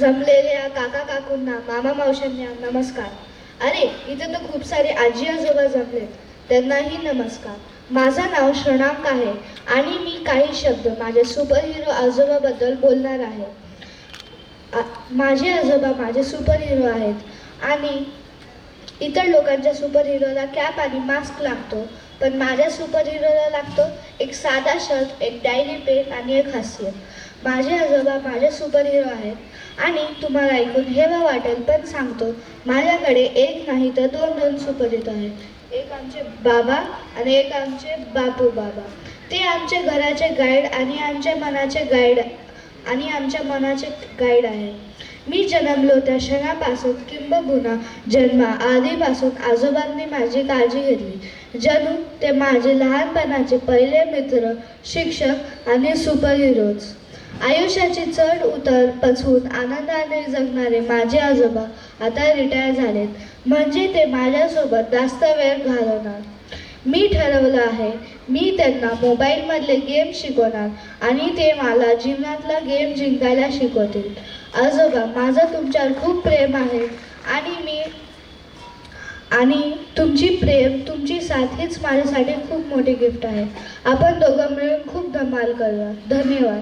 जमलेल्या काका काकूंना मामा मावशांना नमस्कार. अरे इथे तर खूप सारे आजी आजोबा जमलेत. त्यांनाही नमस्कार. माझं नाव श्रणांक आहे आणि मी काही शब्द माझ्या सुपरहिरो आजोबाबद्दल बोलणार आहे. माझे आजोबा माझे सुपरहिरो आहेत आणि इतर लोकांच्या सुपरहिरोला कॅप आणि मास्क लागतो. पण माझ्या सुपरहिरोला लागतो एक साधा शर्ट एक डायरी पेन आणि एक हास्य. माझे आजोबा माझे सुपर हिरो आहेत. आणि तुम्हाला ऐकून हेवा वाटेल पण सांगतो माझ्याकडे एक नाही तर दोन दोन सुपर हिरो आहेत. एक आमचे बाबा आणि एक आमचे बापू बाबा. ते आमचे घराचे गाईड आणि आमच्या मनाचे गाईड आणि आमच्या मनाचे गाईड आहे मी जन्मलो त्या क्षणापासून किंबहुना जन्मा आधीपासून आजोबांनी माझी काळजी घेतली. जणू ते माझे लहानपणाचे पहिले मित्र शिक्षक आणि सुपर हिरोज आयुष्याची चढ उतर पचवून आनंदाने जगणारे माझे आजोबा आता रिटायर झालेत. म्हणजे ते माझ्यासोबत जास्त वेळ घालवणार. मी ठरवलं आहे मी त्यांना मोबाईलमधले गेम शिकवणार आणि ते मला जीवनातला गेम जिंकायला शिकवतील. आजोबा माझं तुमच्यावर खूप प्रेम आहे आणि मी आणि तुमची प्रेम तुमची साथ हीच माझ्यासाठी खूप मोठी गिफ्ट आहे. आपण दोघं मिळून खूप धमाल करूया. धन्यवाद.